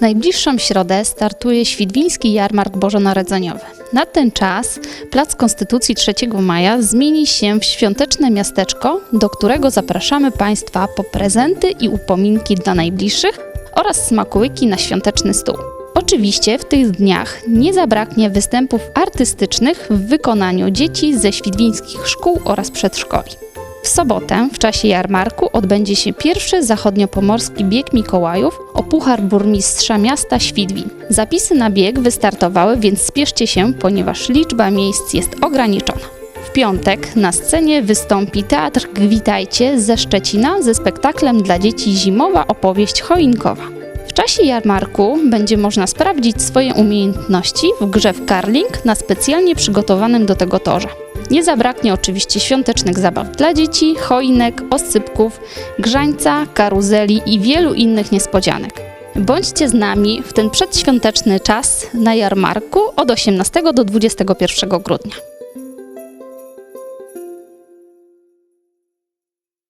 W najbliższą środę startuje Świdwiński Jarmark Bożonarodzeniowy. Na ten czas Plac Konstytucji 3 maja zmieni się w świąteczne miasteczko, do którego zapraszamy Państwa po prezenty i upominki dla najbliższych oraz smakołyki na świąteczny stół. Oczywiście w tych dniach nie zabraknie występów artystycznych w wykonaniu dzieci ze świdwińskich szkół oraz przedszkoli. Sobotę, w czasie jarmarku, odbędzie się pierwszy zachodniopomorski bieg Mikołajów o Puchar Burmistrza Miasta Świdwin. Zapisy na bieg wystartowały, więc spieszcie się, ponieważ liczba miejsc jest ograniczona. W piątek na scenie wystąpi Teatr Gwitajcie ze Szczecina ze spektaklem dla dzieci Zimowa opowieść choinkowa. Czasie jarmarku będzie można sprawdzić swoje umiejętności w grze w karling na specjalnie przygotowanym do tego torze. Nie zabraknie oczywiście świątecznych zabaw dla dzieci, choinek, oscypków, grzańca, karuzeli i wielu innych niespodzianek. Bądźcie z nami w ten przedświąteczny czas na jarmarku od 18 do 21 grudnia.